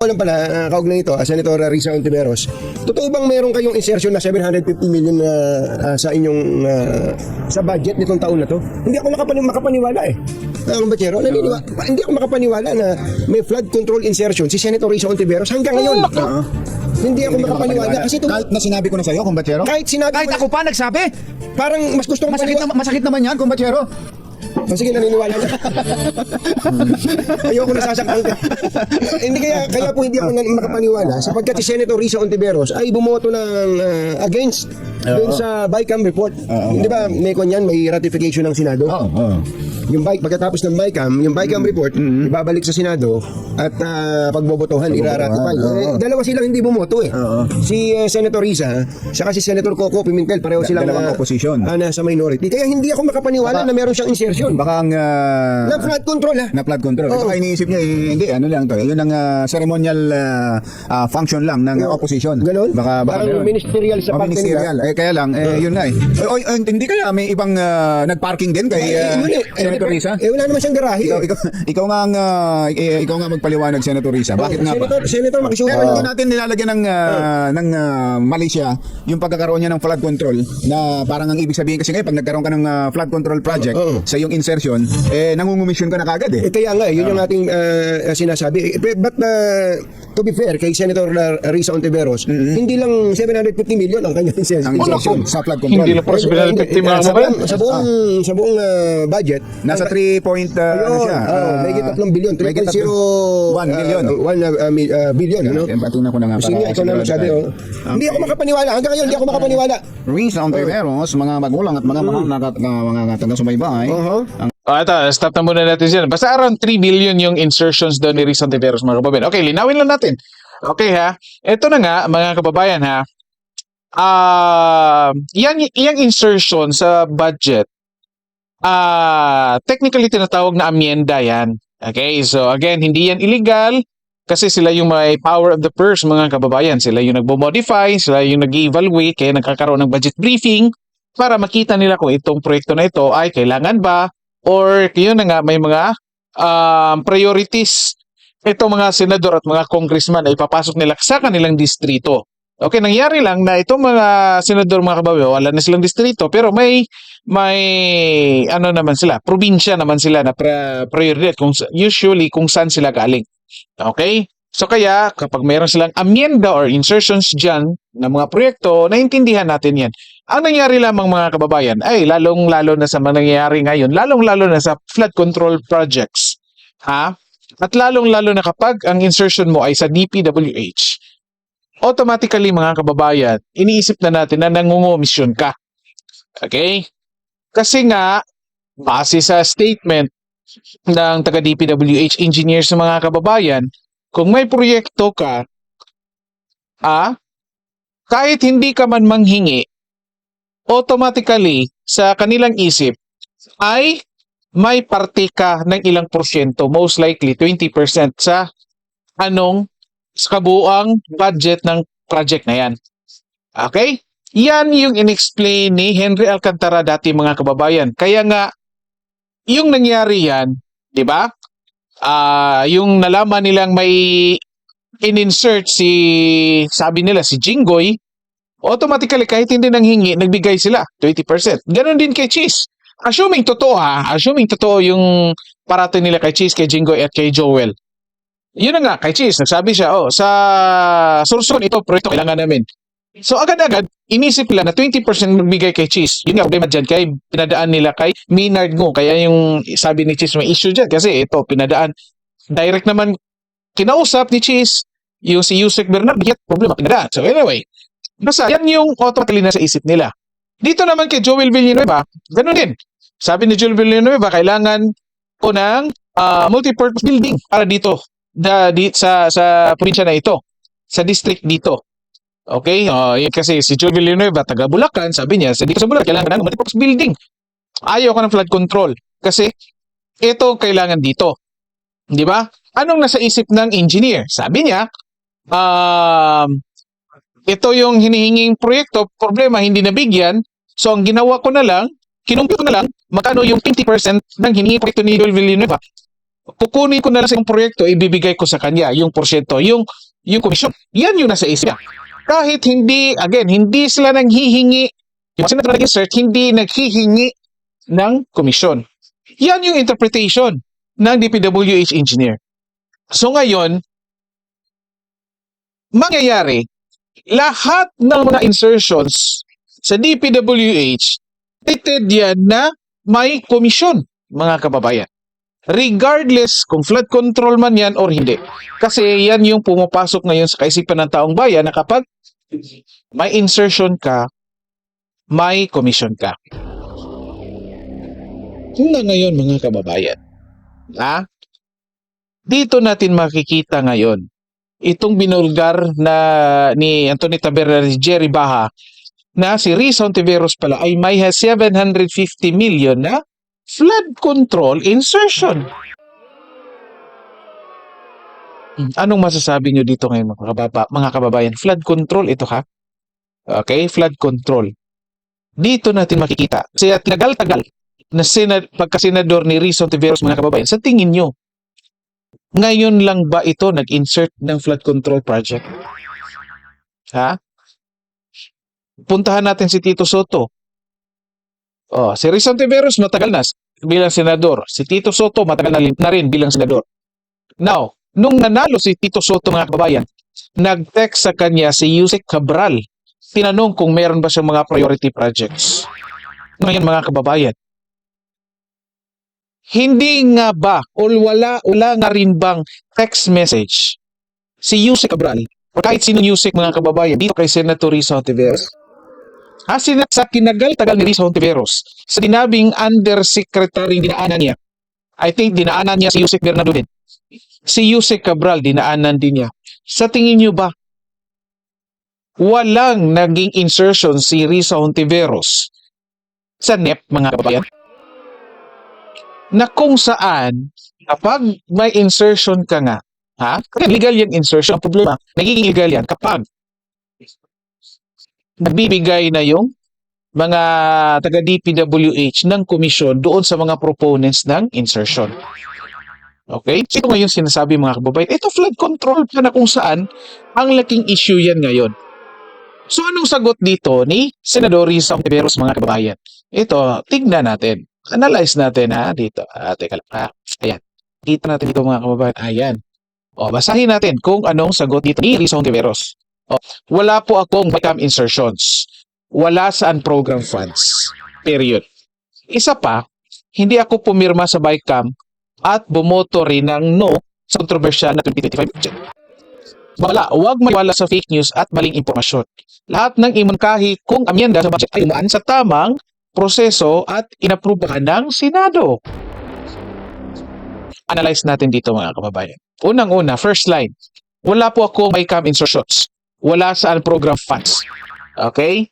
lang pala, uh, kaugnay ito, uh, Senator Risa Ontiveros, totoo bang meron kayong insertion na 750 million na ah, sa inyong ah, sa budget nitong taon na to? Hindi ako makapani makapaniwala eh. Uh, Bachero, naniniwa, hindi ako makapaniwala na may flood control insertion si Senator Risa Ontiveros hanggang ngayon. Hindi ako makapaniwala kasi ito, Kahit na sinabi ko na sa'yo, kumbachero. kahit sinabi Kahit ko, ako pa nagsabi. parang mas gusto kong Masakit, na, masakit naman yan, kumbachero. Oh, sige, naniniwala na. Ayoko nasasaktan ka. hindi kaya, kaya po hindi ako nan- makapaniwala sapagkat si Senator Risa Ontiveros ay bumoto ng ah, against dun sa BICAM report. Hindi ba, may kanyan, may ratification ng Senado? Oo, oo. Yung bike, pagkatapos ng BICAM, yung BICAM report, ibabalik sa Senado at ah, pagbobotohan, iraratify. Eh, dalawa silang hindi bumoto eh. Oo. Si ah, Senator Risa, saka si Senator Coco Pimentel, pareho silang dalawang ah, opposition. ah, nasa minority. Kaya hindi ako makapaniwala na meron siyang insertion. Baka ang... ah, Na flood control ha. na flood control. Oo. Baka iniisip niya, eh, hindi, ano lang to. Yun ang ah, ceremonial ah, ah, function lang ng ah, opposition. Ganon? Baka, baka Parang ministerial sa Oh, parte ministerial. nila. Eh, kaya lang, eh, yun na eh. O, o, hindi kaya may ibang ah, nag-parking din kay Eh, ah, yun eh. Senator Risa? Eh, wala naman siyang garahe. Ikaw, eh. ikaw, ikaw nga ang, ah, eh, ikaw nga magpaliwanag, Senator Risa. Bakit nga ba? Senator, Senator, makisuha Pero hindi natin nilalagyan ng ah, ng ah, Malaysia yung pagkakaroon niya ng flood control na parang ang ibig sabihin kasi ngayon pag nagkaroon ka ng ah, flood control project Oo. sa iyong insertion eh nangungumisyon ka na kagad eh. Eh, kaya nga, eh, yun yung ating ah, sinasabi. Eh, but uh, to be fair, kay Senator uh, Risa Ontiveros, hindi lang 750 million ang kanyang insertion. Ang insertion sa flood control. Hindi lang po Eh, sa hindi, 50 mga sa kababayan. buong, sa buong, sa buong ah, budget, Nasa 3 point ah, ano siya? oh, may higit 3 billion, 3.0 1 billion. uh, 1 uh, mi- uh, billion, ano? Patingnan ko na nga Sige, para ikaw na tayo. oh. Hindi ako makapaniwala. Hanggang ngayon, hindi ako makapaniwala. Risa Ontiveros, mga magulang at mga na- mga taga-subaybay. Uh-huh. Oh, ito, stop na muna natin dyan. Basta around 3 billion yung insertions doon ni Rizal Tiveros, mga kababayan. Okay, linawin lang natin. Okay ha. Ito na nga, mga kababayan ha. Ah, yan yang insertion sa budget. Ah, technically tinatawag na amyenda yan. Okay, so again, hindi yan illegal kasi sila yung may power of the purse, mga kababayan. Sila yung nagbo-modify, sila yung nag-evaluate, kaya nagkakaroon ng budget briefing para makita nila kung itong proyekto na ito ay kailangan ba or yun na nga may mga um, priorities itong mga senador at mga congressman ay ipapasok nila sa kanilang distrito. Okay, nangyari lang na itong mga senador mga kababayan, wala na silang distrito pero may may ano naman sila, probinsya naman sila na priority kung usually kung saan sila galing. Okay? So kaya kapag mayroon silang amyenda or insertions dyan na mga proyekto, naintindihan natin yan. Ang nangyari lamang mga kababayan ay lalong-lalo na sa nangyayari ngayon, lalong-lalo na sa flood control projects. Ha? At lalong-lalo na kapag ang insertion mo ay sa DPWH, automatically mga kababayan, iniisip na natin na nangungomisyon ka. Okay? Kasi nga, base sa statement ng taga DPWH engineers sa mga kababayan, kung may proyekto ka, ah, kahit hindi ka man manghingi, automatically sa kanilang isip ay may parte ka ng ilang porsyento, most likely 20% sa anong sa kabuang budget ng project na yan. Okay? Yan yung inexplain ni Henry Alcantara dati mga kababayan. Kaya nga, yung nangyari yan, di ba? Ah, yung nalaman nilang may in-insert si, sabi nila, si Jinggoy, automatically kahit hindi nang hingi, nagbigay sila 20%. Ganon din kay Cheese. Assuming totoo ha, assuming totoo yung parato nila kay Cheese, kay Jinggoy at kay Joel. Yun na nga, kay Cheese, nagsabi siya, oh, sa Sursun, ito, proyekto kailangan namin. So agad-agad, inisip nila na 20% magbigay kay Cheese. Yun nga, problema dyan, kay pinadaan nila kay Maynard Ngo. Kaya yung sabi ni Cheese, may issue dyan kasi ito, pinadaan. Direct naman, kinausap ni Cheese, yung si Yusek Bernard, bigyan problema, pinadaan. So anyway, basta yan yung automatically nasa isip nila. Dito naman kay Joel Villanueva, ganun din. Sabi ni Joel Villanueva, kailangan ko ng ah, multipurpose building para dito da, di, sa sa probinsya na ito, sa district dito. Okay? Yun kasi si Joel Villanueva, taga Bulacan, sabi niya, sa dito sa Bulacan, kailangan ng multipurpose building. Ayaw ko ng flood control. Kasi ito ang kailangan dito. Di ba? Anong nasa isip ng engineer? Sabi niya, um, ito yung hinihinging proyekto, problema hindi nabigyan, so ang ginawa ko na lang, kinumpute ko na lang, magkano yung 20% ng hinihinging proyekto ni Joel Villanueva. kukunin ko na lang sa yung proyekto, ibibigay ko sa kanya yung porsyento, yung yung komisyon. Yan yung nasa isip niya. Kahit hindi, again, hindi sila nanghihingi, yung sinatry research, hindi naghihingi ng komisyon. Yan yung interpretation ng DPWH engineer. So ngayon, mangyayari, lahat ng mga insertions sa DPWH, stated yan na may komisyon, mga kababayan. Regardless kung flood control man yan or hindi. Kasi yan yung pumapasok ngayon sa kaisipan ng taong bayan na kapag may insertion ka, may commission ka. Hanggang ngayon mga kababayan. Ha? Dito natin makikita ngayon itong binulgar na ni Anthony Taberna ni Jerry Baha na si Riz Ontiveros pala ay may 750 million na flood control insertion. Hmm, Anong masasabi nyo dito ngayon mga, kababa, mga kababayan? Flood control ito ha? Okay, flood control. Dito natin makikita. Kasi at tagal-tagal na senad, pagkasenador ni Riz Ontiveros mga kababayan, sa tingin nyo, ngayon lang ba ito nag-insert ng flood control project? Ha? Puntahan natin si Tito Soto. Oh, si Riz Ontiveros matagal na bilang senador. Si Tito Soto matagal na, na rin bilang senador. Now, nung nanalo si Tito Soto mga kababayan, nag-text sa kanya si Yusek Cabral. Tinanong kung meron ba siyang mga priority projects. Ngayon mga kababayan, hindi nga ba o wala, wala nga rin bang text message si Yusek Cabral o kahit sino Yusek mga kababayan dito kay Senator Risa Ontiveros? Ha, sina, sa kinagal-tagal ni Risa Ontiveros, sa dinabing undersecretary dinaanan niya, I think dinaanan niya si Yusek Bernardo din. Si Yusek Cabral, dinaanan din niya. Sa tingin niyo ba, walang naging insertion si Risa Ontiveros sa NEP, mga kababayan? Na kung saan, kapag may insertion ka nga, ha? Legal yung insertion. Ang problema, nagiging legal yan kapag nagbibigay na yung mga taga DPWH ng komisyon doon sa mga proponents ng insertion. Okay? So, ito ngayon sinasabi mga kababayan, ito flood control pa na kung saan ang laking issue yan ngayon. So anong sagot dito ni Senador Risa Ontiveros mga kababayan? Ito, tignan natin. Analyze natin ha dito. Ah, teka lang. Ah, ayan. Kita natin dito mga kababayan. Ayan. O, basahin natin kung anong sagot dito ni Risa Ontiveros. O, wala po akong backup insertions. Wala sa program funds. Period. Isa pa, hindi ako pumirma sa BICAM at bumoto rin ng no sa kontrobersyal na 2025 budget. Wala, huwag maniwala sa fake news at maling impormasyon. Lahat ng imunkahi kung amyenda sa budget ay umaan sa tamang proseso at inaprubahan ng Senado. Analyze natin dito mga kababayan. Unang-una, first line. Wala po ako may cam insertions. Wala sa program funds. Okay?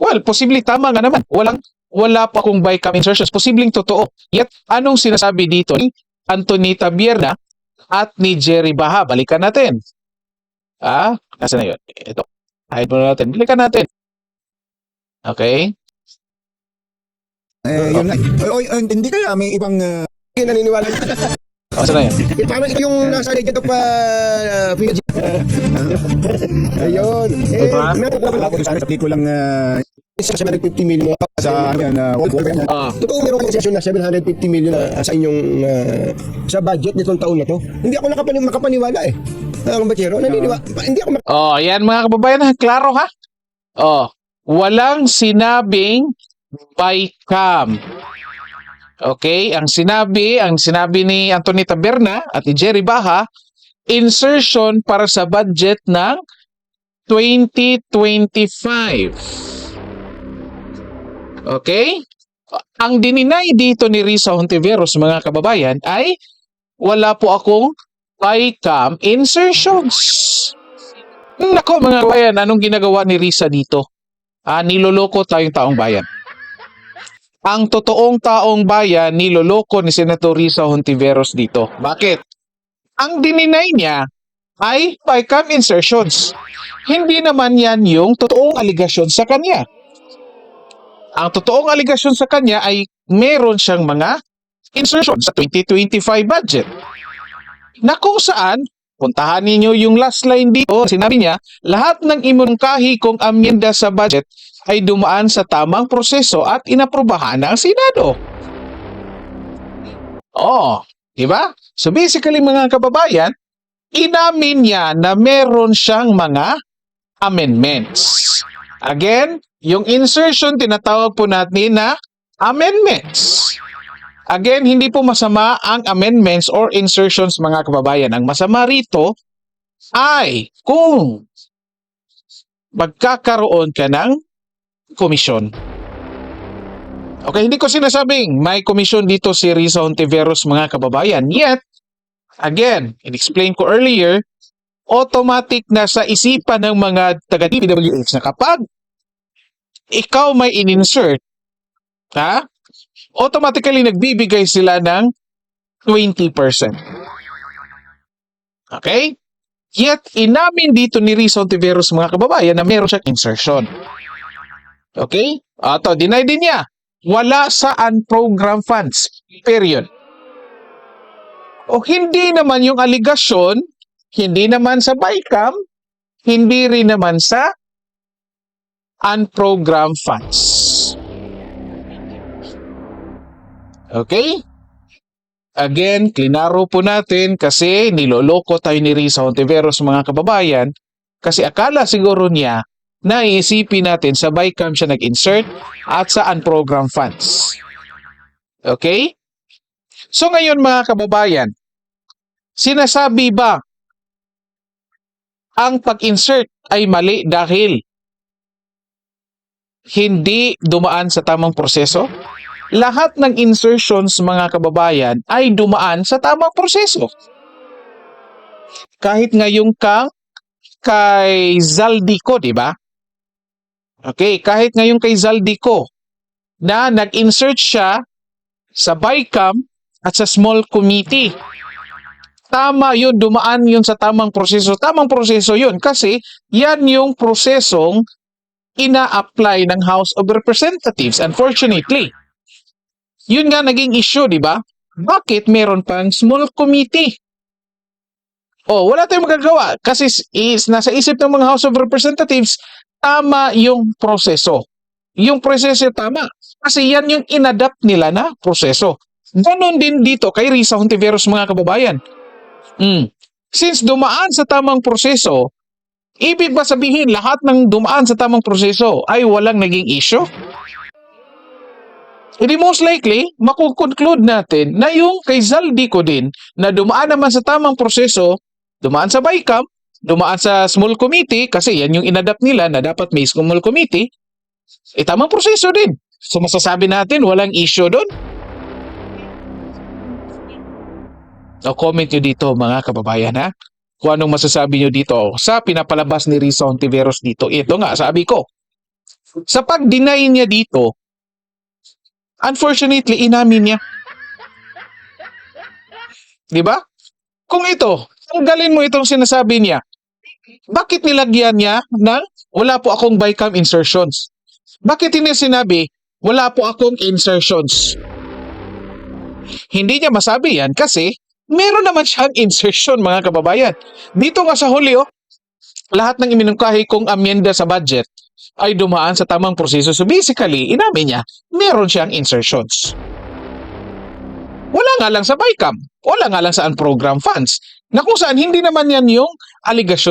Well, posibleng tama nga naman. Walang wala pa akong buy cam insertions. Posibleng totoo. Yet, anong sinasabi dito ni Anthony Tabierna at ni Jerry Baha? Balikan natin. Ah, nasa na yun? Ito. Hide muna natin. Balikan natin. Okay? Eh, yun na. Oy, oy, hindi kaya may ibang uh, naniniwala. Nasa na Tama ito yung nasa legend of uh, PG. Ayun. Eh, Diba? meron ko sa sa lang uh, sa 750 million. sa ano yan, uh, World War. Ah, Totoo meron kong session na 750 million na sa inyong ah, sa budget nitong taon na to. Hindi ako nakapani makapaniwala eh. Ah, Ang bachero, naniniwala. Hindi ako mak- Oh, ayan mga kababayan, klaro ha? Oh, walang sinabing by cam. Okay, ang sinabi, ang sinabi ni Anthony Taberna at ni Jerry Baha, insertion para sa budget ng 2025. Okay? Ang dininay dito ni Risa Hontiveros, mga kababayan, ay wala po akong by cam insertions. Nako mga kabayan, anong ginagawa ni Risa dito? Ah, niloloko tayong taong bayan. Ang totoong taong bayan, niloloko ni Senator Risa Hontiveros dito. Bakit? Ang dininay niya ay bycam insertions. Hindi naman yan yung totoong aligasyon sa kanya. Ang totoong aligasyon sa kanya ay meron siyang mga insertion sa 2025 budget. Na kung saan, puntahan ninyo yung last line dito, sinabi niya, lahat ng imunungkahi kong amyenda sa budget ay dumaan sa tamang proseso at inaprubahan ng Senado. Oh, di ba? So basically mga kababayan, inamin niya na meron siyang mga amendments. Again, yung insertion tinatawag po natin na amendments. Again, hindi po masama ang amendments or insertions mga kababayan. Ang masama rito ay kung magkakaroon ka ng komisyon. Okay, hindi ko sinasabing may komisyon dito si Risa Hontiveros mga kababayan. Yet, again, in-explain ko earlier, automatic na sa isipan ng mga taga-DPWH na kapag ikaw may in-insert, ha? Automatically nagbibigay sila ng 20%. Okay? Yet, inamin dito ni Rizal Tiveros mga kababayan na meron siyang insertion. Okay? Ato, deny din niya. Wala sa unprogram funds. Period. O hindi naman yung aligasyon, hindi naman sa BICAM, hindi rin naman sa unprogram funds. Okay? Again, klinaro po natin kasi niloloko tayo ni Risa Hontiveros mga kababayan kasi akala siguro niya na iisipin natin sa BICAM siya nag-insert at sa unprogram funds. Okay? So ngayon mga kababayan, sinasabi ba ang pag-insert ay mali dahil hindi dumaan sa tamang proseso? Lahat ng insertions mga kababayan ay dumaan sa tamang proseso. Kahit ngayong kang kay Zaldico, di ba? Okay, kahit ngayong kay Zaldico na nag-insert siya sa BICAM at sa small committee. Tama yun, dumaan yun sa tamang proseso. Tamang proseso yun kasi yan yung prosesong ina-apply ng House of Representatives. Unfortunately, yun nga naging issue, di ba? Bakit meron pang small committee? Oh, wala tayong magagawa kasi is nasa isip ng mga House of Representatives tama yung proseso. Yung proseso tama kasi yan yung inadapt nila na proseso. Ganon din dito kay Risa Hontiveros mga kababayan. Mm. Since dumaan sa tamang proseso, ibig ba sabihin lahat ng dumaan sa tamang proseso ay walang naging issue? Hindi most likely, makukonclude natin na yung kay Zaldico din na dumaan naman sa tamang proseso, dumaan sa BICAM, dumaan sa small committee, kasi yan yung inadapt nila na dapat may small committee, eh tamang proseso din. So masasabi natin, walang issue doon. O comment nyo dito mga kababayan ha. Kung anong masasabi nyo dito sa pinapalabas ni Risa Hontiveros dito. Ito nga, sabi ko. Sa pag-deny niya dito, Unfortunately, inamin niya. 'Di ba? Kung ito, tanggalin mo itong sinasabi niya. Bakit nilagyan niya ng wala po akong BICAM insertions? Bakit hindi sinabi wala po akong insertions? Hindi niya masabi yan kasi meron naman siyang insertion mga kababayan. Dito nga sa huli oh, lahat ng iminungkahi kong amyenda sa budget ay dumaan sa tamang proseso. So basically, inamin niya, meron siyang insertions. Wala nga lang sa BICAM. Wala nga lang sa unprogram funds. Na kung saan hindi naman yan yung allegation